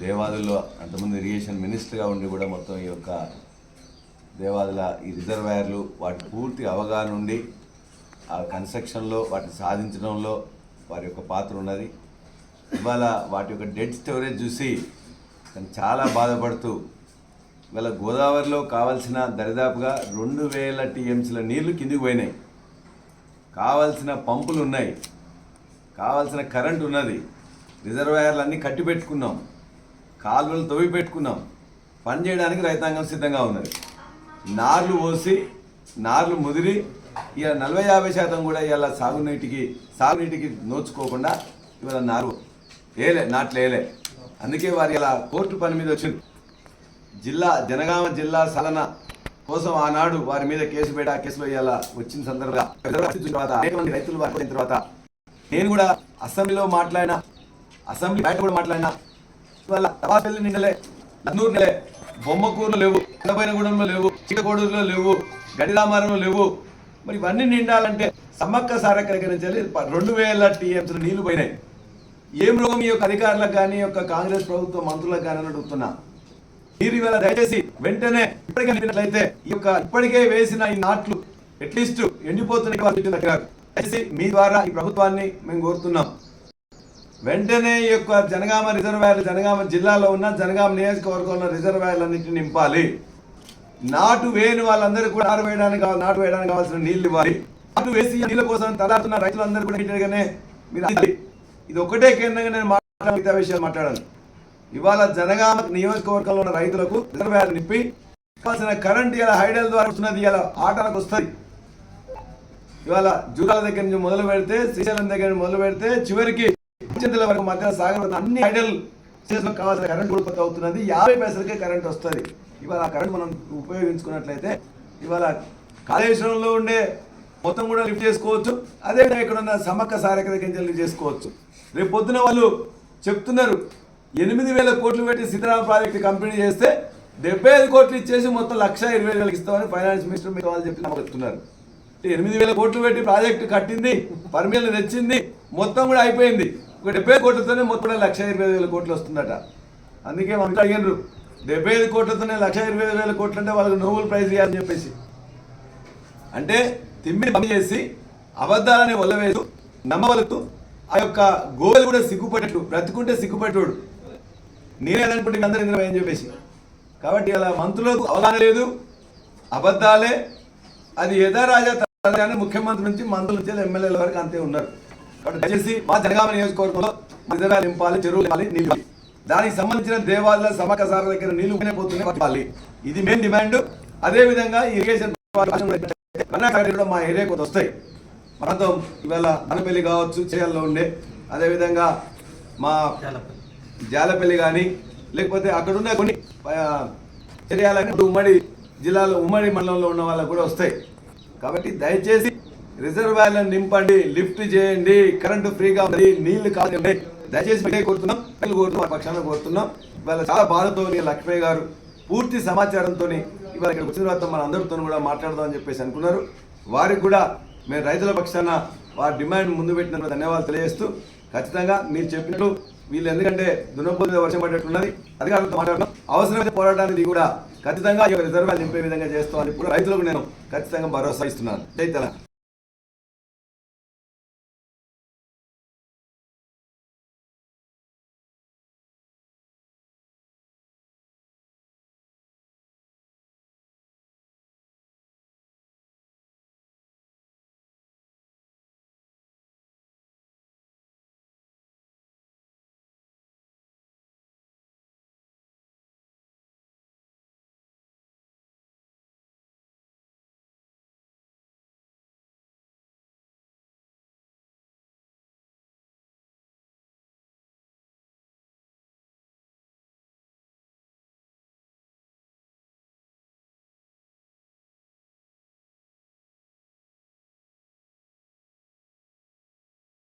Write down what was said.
దేవాదుల్లో అంతకుముందు ఇరిగేషన్ మినిస్టర్గా ఉండి కూడా మొత్తం ఈ యొక్క దేవాదుల ఈ రిజర్వాయర్లు వాటి పూర్తి అవగాహన ఉండి ఆ కన్స్ట్రక్షన్లో వాటిని సాధించడంలో వారి యొక్క పాత్ర ఉన్నది. ఇవాళ వాటి యొక్క డెడ్ స్టోరేజ్ చూసి తను చాలా బాధపడుతూ ఇవాళ గోదావరిలో కావాల్సిన దరిదాపుగా రెండు వేల టీఎంసీల నీళ్ళు కిందికి పోయినాయి. కావాల్సిన పంపులు ఉన్నాయి. కావాల్సిన కరెంట్ ఉన్నది. రిజర్వాయర్లు అన్నీ కట్టి పెట్టుకున్నాం కాలువలు తవ్వి పెట్టుకున్నాం. పని చేయడానికి రైతాంగం సిద్ధంగా ఉన్నది. నార్లు పోసి నార్లు ముదిరి ఇక నలభై యాభై శాతం కూడా ఇవాళ సాగునీటికి సాగునీటికి నోచుకోకుండా ఇవాళ నారు ఏలే నాట్లు వేయలే అందుకే వారు ఇలా కోర్టు పని మీద వచ్చింది జిల్లా జనగామ జిల్లా సలన కోసం ఆనాడు వారి మీద కేసు పెట్టి ఆ కేసులో ఇవాళ వచ్చిన సందర్భంగా. తర్వాత రైతులు వారికి తర్వాత నేను కూడా అసెంబ్లీలో మాట్లాడిన అసెంబ్లీ బయట కూడా మాట్లాడినా ఇవాళ తవాపల్లి నిండలే నందూరు నిలే బొమ్మకూరులో లేవు చిన్నపైనగూడెంలో లేవు చిక్కకోడూరులో లేవు గడిరామారంలో లేవు. మరి ఇవన్నీ నిండాలంటే సమ్మక్క సారక్క నుంచి రెండు వేల టీఎంసీలు నీళ్ళు పోయినాయి. ఏం రోగం ఈ యొక్క అధికారులకు కానీ యొక్క కాంగ్రెస్ ప్రభుత్వ మంత్రులకు కానీ అని అడుగుతున్నా. మీరు ఇవాళ దయచేసి వెంటనే ఇప్పటికే ఈ యొక్క ఇప్పటికే వేసిన ఈ నాట్లు అట్లీస్ట్ ఎండిపోతున్న వాళ్ళు దగ్గర. దయచేసి మీ ద్వారా ఈ ప్రభుత్వాన్ని మేము కోరుతున్నాం. వెంటనే ఈ యొక్క జనగామ రిజర్వాయర్లు జనగామ జిల్లాలో ఉన్న జనగామ నియోజకవర్గంలో ఉన్న రిజర్వాయర్లన్నింటినీ నింపాలి. నాటు వేయని వాళ్ళందరూ కూడా నాటు వేయడానికి నాటు వేయడానికి కావాల్సిన నీళ్ళు ఇవ్వాలి. నాటు వేసి నీళ్ళ కోసం తలాడుతున్న రైతులందరూ కూడా నీట్గానే మీరు ఇది ఒకటే కేంద్రంగా నేను మాట్లాడ మిగతా విషయాలు మాట్లాడాను ఇవాళ జనగామ నియోజకవర్గంలో ఉన్న రైతులకు రిజర్వాయర్ నింపి కావాల్సిన కరెంట్ ఇలా హైడల్ ద్వారా వస్తున్నది ఇలా ఆటలకు వస్తుంది. ఇవాళ జూరాల దగ్గర నుంచి మొదలు పెడితే శ్రీశైలం దగ్గర నుంచి మొదలు పెడితే చివరికి చింతల వరకు మధ్య సాగర్ అన్ని ఐడల్ స్టేషన్లో కావాల్సిన కరెంట్ ఉత్పత్తి అవుతున్నది. యాభై పైసలకే కరెంట్ వస్తుంది. ఇవాళ ఆ కరెంట్ మనం ఉపయోగించుకున్నట్లయితే ఇవాళ కాళేశ్వరంలో ఉండే మొత్తం కూడా లిఫ్ట్ చేసుకోవచ్చు. అదేవిధంగా ఇక్కడ ఉన్న సమ్మక్క సారక దగ్గర లిఫ్ట్ చేసుకోవచ్చు. రేపు పొద్దున వాళ్ళు చెప్తున్నారు ఎనిమిది వేల కోట్లు పెట్టి సీతారామ ప్రాజెక్టు కంప్లీట్ చేస్తే డెబ్బై ఐదు కోట్లు ఇచ్చేసి మొత్తం లక్ష ఇరవై వేలకు ఇస్తామని ఫైనాన్స్ మినిస్టర్ మీకు వాళ్ళు చెప్పి చెప్తున్నారు. ఎనిమిది వేల కోట్లు పెట్టి ప్రాజెక్టు కట్టింది పర్మిషన్ తెచ్చింది మొత్తం కూడా అయిపోయింది. ఒక డెబ్బై కోట్లతోనే మొత్తం లక్ష ఇరవై వేల కోట్లు వస్తుందట. అందుకే మనం అడిగినారు డెబ్బై ఐదు కోట్లతోనే లక్ష ఇరవై వేల కోట్లు అంటే వాళ్ళకి నోబెల్ ప్రైజ్ ఇవ్వాలని చెప్పేసి. అంటే తిమ్మిని పని చేసి అబద్ధాలని వల్లవేస్తూ నమ్మవలుతూ ఆ యొక్క గోలు కూడా సిగ్గుపడేట్టు బ్రతుకుంటే సిగ్గుపడేటోడు. నేనే అనుకుంటే అందరూ ఇంద్రం చెప్పేసి. కాబట్టి అలా మంత్రులకు అవగాహన లేదు. అబద్ధాలే. అది యథారాజా అని ముఖ్యమంత్రి నుంచి మంత్రుల నుంచి ఎమ్మెల్యేల వరకు అంతే ఉన్నారు. కాబట్టి దయచేసి మా జనగామ నియోజకవర్గంలో రిజర్వాయర్ నింపాలి చెరువులు నింపాలి ఇవ్వాలి. దానికి సంబంధించిన దేవాలయాల సమక సార దగ్గర నీళ్ళు పోతున్నాయి పట్టాలి ఇది మెయిన్ డిమాండ్ అదే విధంగా ఇరిగేషన్ మా ఏరియా కొంత వస్తాయి. ప్రాంతం ఇవాళ అనపల్లి కావచ్చు చేయాల్లో ఉండే. అదేవిధంగా మా జాలపల్లి. కానీ లేకపోతే అక్కడ ఉన్న కొన్ని చర్యాలని ఉమ్మడి జిల్లాలో ఉమ్మడి మండలంలో ఉన్న వాళ్ళకు కూడా వస్తాయి. కాబట్టి దయచేసి రిజర్వాయర్లను నింపండి లిఫ్ట్ చేయండి కరెంటు ఫ్రీగా ఉంది నీళ్ళు కాదండి. దయచేసి మీరే కోరుతున్నాం కోరుతున్నాం పక్షాన కోరుతున్నాం. ఇవాళ చాలా బాధతో లక్ష్మయ్య గారు పూర్తి సమాచారంతో ఇవాళ ఇక్కడ వచ్చిన తర్వాత మన అందరితో కూడా మాట్లాడదాం అని చెప్పేసి అనుకున్నారు. వారికి కూడా మేము రైతుల పక్షాన వారి డిమాండ్ ముందు పెట్టిన ధన్యవాదాలు తెలియజేస్తూ ఖచ్చితంగా మీరు చెప్పినట్టు వీళ్ళు ఎందుకంటే దునపోతు వర్షం పడ్డట్టున్నది అధికారులతో మాట్లాడడం అవసరమైన పోరాటానికి కూడా ఖచ్చితంగా ఈ రిజర్వాయర్ నింపే విధంగా చేస్తామని ఇప్పుడు రైతులకు నేను ఖచ్చితంగా భరోసా ఇస్తున్నాను. జై తెలంగాణ.